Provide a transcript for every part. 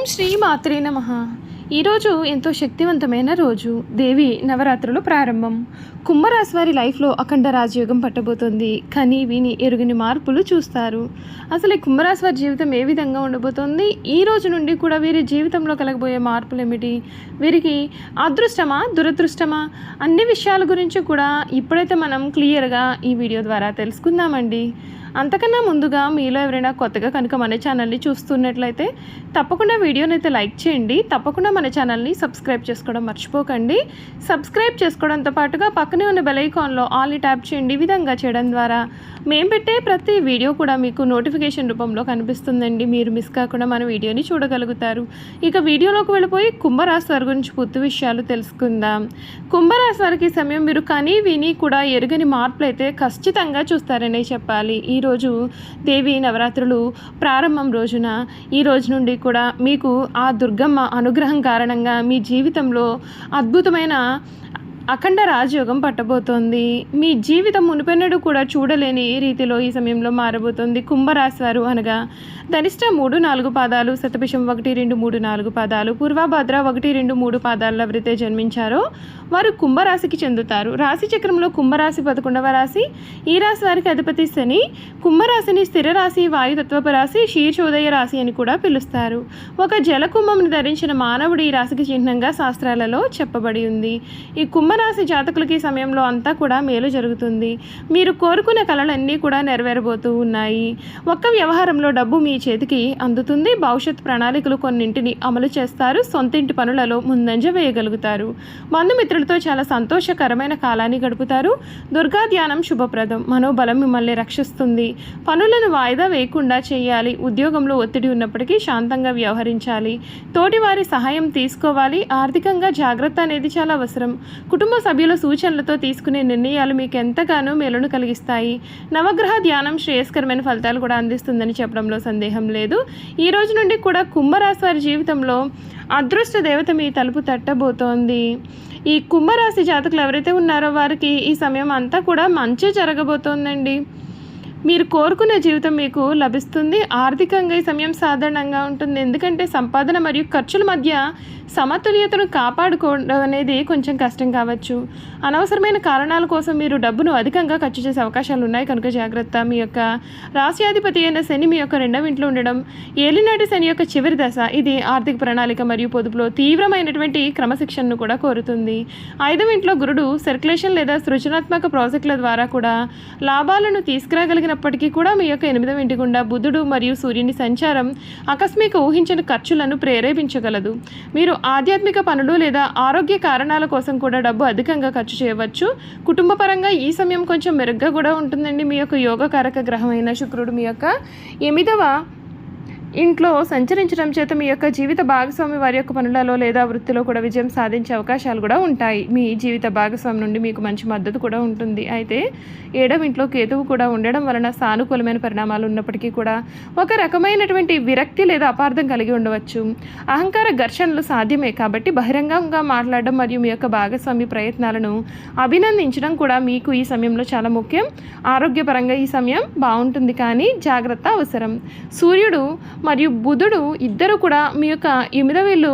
ఓం శ్రీ మాత్రే నమ ఈరోజు ఎంతో శక్తివంతమైన రోజు. దేవి నవరాత్రులు ప్రారంభం. కుంభరాశి వారి లైఫ్లో అఖండ రాజయోగం పట్టబోతోంది. కనీ విని ఎరుగని మార్పులు చూస్తారు. అసలు ఈ కుంభరాశి వారి జీవితం ఏ విధంగా ఉండబోతోంది? ఈ రోజు నుండి కూడా వీరి జీవితంలో కలగబోయే మార్పులు ఏమిటి? వీరికి అదృష్టమా దురదృష్టమా? అన్ని విషయాల గురించి కూడా ఇప్పుడైతే మనం క్లియర్గా ఈ వీడియో ద్వారా తెలుసుకుందామండి. అంతకన్నా ముందుగా మీలో ఎవరైనా కొత్తగా కనుక మన ఛానల్ని చూస్తున్నట్లయితే తప్పకుండా వీడియోనైతే అయితే లైక్ చేయండి. తప్పకుండా మన ఛానల్ని సబ్స్క్రైబ్ చేసుకోవడం మర్చిపోకండి. సబ్స్క్రైబ్ చేసుకోవడంతో పాటుగా పక్కనే ఉన్న బెల్ ఐకాన్లో ఆల్ని ట్యాప్ చేయండి. ఈ విధంగా చేయడం ద్వారా మేము పెట్టే ప్రతి వీడియో కూడా మీకు నోటిఫికేషన్ రూపంలో కనిపిస్తుందండి. మీరు మిస్ కాకుండా మన వీడియోని చూడగలుగుతారు. ఇక వీడియోలోకి వెళ్ళిపోయి కుంభరాశి వారి గురించి పూర్తి విషయాలు తెలుసుకుందాం. కుంభరాశి వారికి సమయం మీరు కనీ విని కూడా ఎరుగని మార్పులు అయితే ఖచ్చితంగా చూస్తారనే చెప్పాలి. ఈరోజు దేవి నవరాత్రులు ప్రారంభం రోజున. ఈ రోజు నుండి కూడా మీకు ఆ దుర్గమ్మ అనుగ్రహం కారణంగా మీ జీవితంలో అద్భుతమైన అఖండ రాజయోగం పట్టబోతోంది. మీ జీవితం మునిపెన్నడు కూడా చూడలేని రీతిలో ఈ సమయంలో మారబోతోంది. కుంభరాశి వారు అనగా ధనిష్ట మూడు నాలుగు పాదాలు శతభిషం ఒకటి రెండు మూడు నాలుగు పాదాలు పూర్వభద్ర ఒకటి రెండు మూడు పాదాల్లో ఎవరైతే జన్మించారో వారు కుంభరాశికి చెందుతారు. రాశి చక్రంలో కుంభరాశి పదకొండవ రాశి ఈ రాశి వారికి అధిపతి శని కుంభరాశిని స్థిర రాశి వాయుతత్వపు రాశి శీర్షోదయ రాశి అని కూడా పిలుస్తారు. ఒక జలకుంభంను ధరించిన మానవుడు ఈ రాశికి చిహ్నంగా శాస్త్రాలలో చెప్పబడి ఉంది. ఈ కుంభ కుంభరాశి జాతకులకి సమయంలో అంతా కూడా మేలు జరుగుతుంది. మీరు కోరుకున్న కళలన్నీ కూడా నెరవేరబోతూ ఉన్నాయి. ఒక్క వ్యవహారంలో డబ్బు మీ చేతికి అందుతుంది. భవిష్యత్ ప్రణాళికలు కొన్నింటిని అమలు చేస్తారు. సొంతింటి పనులలో ముందంజ వేయగలుగుతారు. బంధుమిత్రులతో చాలా సంతోషకరమైన కాలాన్ని గడుపుతారు. దుర్గా ధ్యానం శుభప్రదం. మనోబలం మిమ్మల్ని రక్షిస్తుంది. పనులను వాయిదా వేయకుండా చేయాలి. ఉద్యోగంలో ఒత్తిడి ఉన్నప్పటికీ శాంతంగా వ్యవహరించాలి. తోటివారి సహాయం తీసుకోవాలి. ఆర్థికంగా జాగ్రత్త అనేది చాలా అవసరం. కుటుంబ సభ్యుల సూచనలతో తీసుకునే నిర్ణయాలు మీకు ఎంతగానో మేలును కలిగిస్తాయి. నవగ్రహ ధ్యానం శ్రేయస్కరమైన ఫలితాలు కూడా అందిస్తుందని చెప్పడంలో సందేహం లేదు. ఈ రోజు నుండి కూడా కుంభరాశి వారి జీవితంలో అదృష్ట దేవత మీ తలుపు తట్టబోతోంది. ఈ కుంభరాశి జాతకులు ఎవరైతే ఉన్నారో వారికి ఈ సమయం అంతా కూడా మంచి జరగబోతోందండి. మీరు కోరుకునే జీవితం మీకు లభిస్తుంది. ఆర్థికంగా ఈ సమయం సాధారణంగా ఉంటుంది. ఎందుకంటే సంపాదన మరియు ఖర్చుల మధ్య సమతుల్యతను కాపాడుకోవడం అనేది కొంచెం కష్టం కావచ్చు. అనవసరమైన కారణాల కోసం మీరు డబ్బును అధికంగా ఖర్చు చేసే అవకాశాలు ఉన్నాయి. కనుక జాగ్రత్త. మీ యొక్క రాశ్యాధిపతి అయిన శని మీ యొక్క రెండవ ఇంట్లో ఉండడం ఏలినాటి శని యొక్క చివరి దశ ఇది ఆర్థిక ప్రణాళిక మరియు పొదుపులో తీవ్రమైనటువంటి క్రమశిక్షణను కూడా కోరుతుంది. ఐదవ ఇంట్లో గురుడు సర్క్యులేషన్ లేదా సృజనాత్మక ప్రాజెక్టుల ద్వారా కూడా లాభాలను తీసుకురాగలిగిన చేసినప్పటికీ కూడా మీ యొక్క ఎనిమిదవ ఇంటి గుండా బుధుడు మరియు సూర్యుని సంచారం ఆకస్మిక ఊహించని ఖర్చులను ప్రేరేపించగలదు. మీరు ఆధ్యాత్మిక పనులు లేదా ఆరోగ్య కారణాల కోసం కూడా డబ్బు అధికంగా ఖర్చు చేయవచ్చు. కుటుంబ పరంగా ఈ సమయం కొంచెం మెరుగ్గా కూడా ఉంటుందండి. మీ యొక్క యోగకారక గ్రహమైన శుక్రుడు మీ యొక్క ఎనిమిదవ ఇంట్లో సంచరించడం చేత మీ యొక్క జీవిత భాగస్వామి వారి యొక్క పనులలో లేదా వృత్తిలో కూడా విజయం సాధించే అవకాశాలు కూడా ఉంటాయి. మీ జీవిత భాగస్వామి నుండి మీకు మంచి మద్దతు కూడా ఉంటుంది. అయితే ఏడవ ఇంట్లో కేతువు కూడా ఉండడం వలన సానుకూలమైన పరిణామాలు ఉన్నప్పటికీ కూడా ఒక రకమైనటువంటి విరక్తి లేదా అపార్థం కలిగి ఉండవచ్చు. అహంకార ఘర్షణలు సాధ్యమే కాబట్టి బహిరంగంగా మాట్లాడడం మరియు మీ యొక్క భాగస్వామి ప్రయత్నాలను అభినందించడం కూడా మీకు ఈ సమయంలో చాలా ముఖ్యం. ఆరోగ్యపరంగా ఈ సమయం బాగుంటుంది కానీ జాగ్రత్త అవసరం. సూర్యుడు మరియు బుధుడు ఇద్దరు కూడా మీ యొక్క ఎనిమిదవేళ్ళు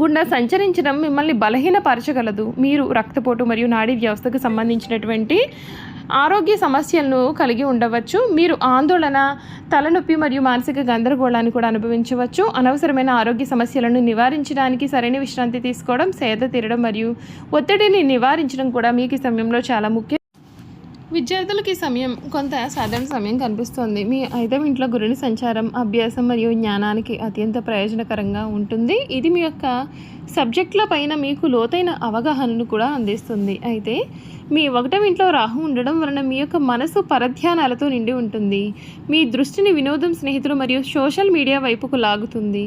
గుండా సంచరించడం మిమ్మల్ని బలహీనపరచగలదు. మీరు రక్తపోటు మరియు నాడీ వ్యవస్థకు సంబంధించినటువంటి ఆరోగ్య సమస్యలను కలిగి ఉండవచ్చు. మీరు ఆందోళన తలనొప్పి మరియు మానసిక గందరగోళాన్ని కూడా అనుభవించవచ్చు. అనవసరమైన ఆరోగ్య సమస్యలను నివారించడానికి సరైన విశ్రాంతి తీసుకోవడం సేద తీరడం మరియు ఒత్తిడిని నివారించడం కూడా మీకు ఈ సమయంలో చాలా ముఖ్యం. విద్యార్థులకి ఈ సమయం కొంత సాధారణ సమయం కనిపిస్తోంది. మీ ఐదవ ఇంట్లో గురుని సంచారం అభ్యాసం మరియు జ్ఞానానికి అత్యంత ప్రయోజనకరంగా ఉంటుంది. ఇది మీ యొక్క సబ్జెక్టుల పైన మీకు లోతైన అవగాహనను కూడా అందిస్తుంది. అయితే మీ ఒకటం ఇంట్లో రాహు ఉండడం వలన మీ యొక్క మనసు పరధ్యానాలతో నిండి ఉంటుంది. మీ దృష్టిని వినోదం స్నేహితులు మరియు సోషల్ మీడియా వైపుకు లాగుతుంది.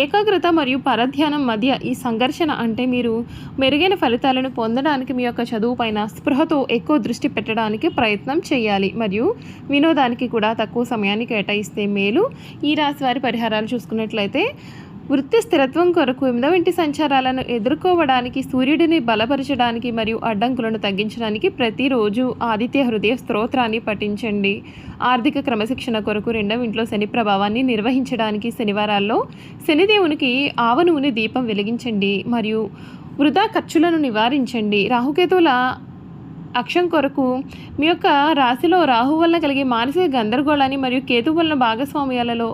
ఏకాగ్రత మరియు పరధ్యానం మధ్య ఈ సంఘర్షణ అంటే మీరు మెరుగైన ఫలితాలను పొందడానికి మీ యొక్క చదువు పైన స్పృహతో ఎక్కువ దృష్టి పెట్టడానికి ప్రయత్నం చేయాలి. మరియు వినోదానికి కూడా తక్కువ సమయాన్ని కేటాయిస్తే మేలు. ఈ రాశి వారి పరిహారాలు చూసుకున్నట్లయితే వృత్తి స్థిరత్వం కొరకు ఎనిమిదవ ఇంటి సంచారాలను ఎదుర్కోవడానికి సూర్యుడిని బలపరచడానికి మరియు అడ్డంకులను తగ్గించడానికి ప్రతిరోజు ఆదిత్య హృదయ స్తోత్రాన్ని పఠించండి. ఆర్థిక క్రమశిక్షణ కొరకు రెండవ ఇంట్లో శని ప్రభావాన్ని నిర్వహించడానికి శనివారాల్లో శనిదేవునికి ఆవ నూనె దీపం వెలిగించండి మరియు వృధా ఖర్చులను నివారించండి. రాహుకేతువుల అక్షం కొరకు మీ యొక్క రాశిలో రాహు వలన కలిగే మానసిక గందరగోళాన్ని మరియు కేతు వలన భాగస్వామ్యాలలో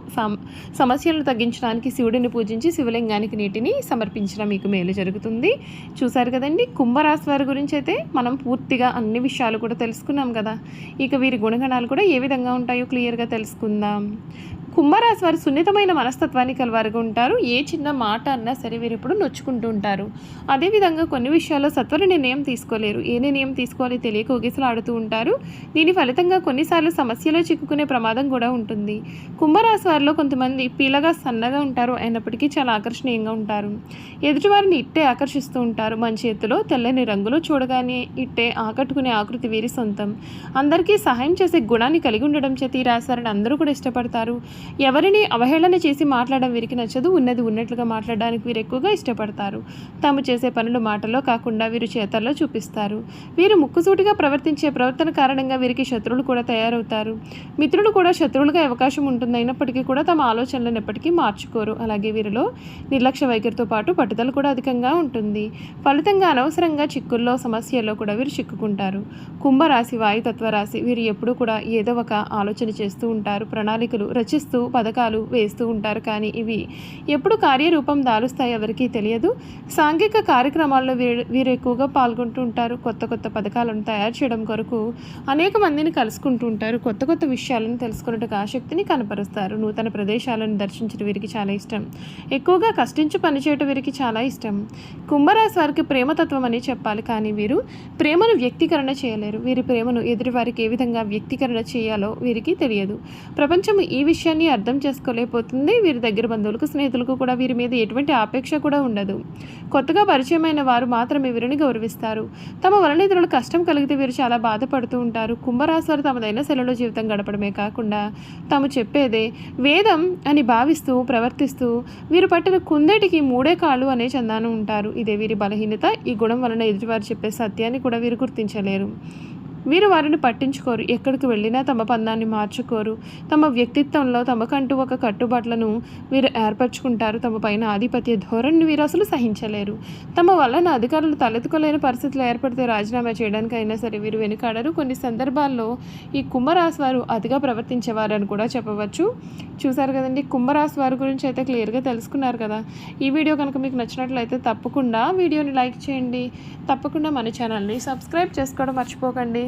సమస్యలను తగ్గించడానికి శివుడిని పూజించి శివలింగానికి నీటిని సమర్పించడం మీకు మేలు జరుగుతుంది. చూసారు కదండి? కుంభరాశి వారి గురించి అయితే మనం పూర్తిగా అన్ని విషయాలు కూడా తెలుసుకున్నాం కదా. ఇక వీరి గుణగణాలు కూడా ఏ విధంగా ఉంటాయో క్లియర్గా తెలుసుకుందాం. కుంభరాశి వారు సున్నితమైన మనస్తత్వాన్ని కలవారుగా ఉంటారు ఏ చిన్న మాట అన్నా సరే వీరు ఎప్పుడు నొచ్చుకుంటూ ఉంటారు. అదేవిధంగా కొన్ని విషయాల్లో సత్వర నిర్ణయం తీసుకోలేరు. ఏ నిర్ణయం తీసుకోవాలి తెలియక ఆడుతూ ఉంటారు. దీని ఫలితంగా కొన్నిసార్లు సమస్యలో చిక్కుకునే ప్రమాదం కూడా ఉంటుంది. కుంభరాశి వారిలో కొంతమంది పీలగా సన్నగా ఉంటారు అయినప్పటికీ చాలా ఆకర్షణీయంగా ఉంటారు. ఎదుటివారిని ఇట్టే ఆకర్షిస్తూ ఉంటారు. మంచి ఎత్తులో తెల్లని రంగులో చూడగానే ఇట్టే ఆకట్టుకునే ఆకృతి వీరి సొంతం. అందరికీ సహాయం చేసే గుణాన్ని కలిగి ఉండడం చేత ఈ రాశి వారిని అందరూ కూడా ఇష్టపడతారు. ఎవరిని అవహేళన చేసి మాట్లాడడం వీరికి నచ్చదు. ఉన్నది ఉన్నట్లుగా మాట్లాడడానికి వీరు ఎక్కువగా ఇష్టపడతారు. తాము చేసే పనులు మాటల్లో కాకుండా వీరు చేతల్లో చూపిస్తారు. వీరు ముక్కుసూటిగా ప్రవర్తించే ప్రవర్తన కారణంగా వీరికి శత్రువులు కూడా తయారవుతారు. మిత్రులు కూడా శత్రువులుగా అవకాశం ఉంటుంది అయినప్పటికీ కూడా తమ ఆలోచనలను ఎప్పటికీ మార్చుకోరు. అలాగే వీరిలో నిర్లక్ష్య వైఖరితో పాటు పట్టుదల కూడా అధికంగా ఉంటుంది. ఫలితంగా అనవసరంగా చిక్కుల్లో సమస్యల్లో కూడా వీరు చిక్కుకుంటారు. కుంభరాశి వాయుతత్వ రాశి వీరు ఎప్పుడూ కూడా ఏదో ఒక ఆలోచన చేస్తూ ఉంటారు. ప్రణాళికలు రచిస్తూ పథకాలు వేస్తూ ఉంటారు. కానీ ఇవి ఎప్పుడు కార్యరూపం దాలుస్తాయి ఎవరికీ తెలియదు. సాంఘిక కార్యక్రమాల్లో వీరు వీరు ఎక్కువగా పాల్గొంటూ ఉంటారు. కొత్త కొత్త పథకాలను తయారు చేయడం కొరకు అనేక మందిని కలుసుకుంటూ ఉంటారు. కొత్త కొత్త విషయాలను తెలుసుకున్నట్టుకు ఆసక్తిని కనపరుస్తారు. నూతన ప్రదేశాలను దర్శించడం వీరికి చాలా ఇష్టం. ఎక్కువగా కష్టించి పనిచేయటం వీరికి చాలా ఇష్టం. కుంభరాశి వారికి ప్రేమతత్వం అని చెప్పాలి. కానీ వీరు ప్రేమను వ్యక్తీకరణ చేయలేరు. వీరి ప్రేమను ఎదుటివారికి ఏ విధంగా వ్యక్తీకరణ చేయాలో వీరికి తెలియదు. ప్రపంచం ఈ విషయాన్ని అర్థం చేసుకోలేకపోతుంది. వీరి దగ్గర బంధువులకు స్నేహితులకు కూడా వీరి మీద ఎటువంటి ఆపేక్ష కూడా ఉండదు. కొత్తగా పరిచయమైన వారు మాత్రమే వీరిని గౌరవిస్తారు. తమ వలన ఇతరులు కష్టం కలిగితే వీరు చాలా బాధపడుతూ ఉంటారు. కుంభరాశి వారు తమదైన శైలిలో జీవితం గడపడమే కాకుండా తాము చెప్పేదే వేదం అని భావిస్తూ ప్రవర్తిస్తూ వీరు పట్టిన కుందేటికి మూడే కాళ్ళు అనే చందానం ఉంటారు. ఇదే వీరి బలహీనత. ఈ గుణం వలన ఎదుటివారు చెప్పే సత్యాన్ని కూడా వీరు గుర్తించలేరు. వీరు వారిని పట్టించుకోరు. ఎక్కడికి వెళ్ళినా తమ పందాన్ని మార్చుకోరు. తమ వ్యక్తిత్వంలో తమకంటూ ఒక కట్టుబాట్లను వీరు ఏర్పరచుకుంటారు. తమ పైన ఆధిపత్య ధోరణిని వీరు అసలు సహించలేరు. తమ వలన అధికారులు తలెత్తుకోలేని పరిస్థితులు ఏర్పడితే రాజీనామా చేయడానికి అయినా సరే వీరు వెనుకాడరు. కొన్ని సందర్భాల్లో ఈ కుంభరాశి వారు అతిగా ప్రవర్తించేవారని కూడా చెప్పవచ్చు. చూసారు కదండి కుంభరాశి వారి గురించి అయితే క్లియర్గా తెలుసుకున్నారు కదా. ఈ వీడియో కనుక మీకు నచ్చినట్లయితే తప్పకుండా వీడియోని లైక్ చేయండి. తప్పకుండా మన ఛానల్ని సబ్స్క్రైబ్ చేసుకోవడం మర్చిపోకండి.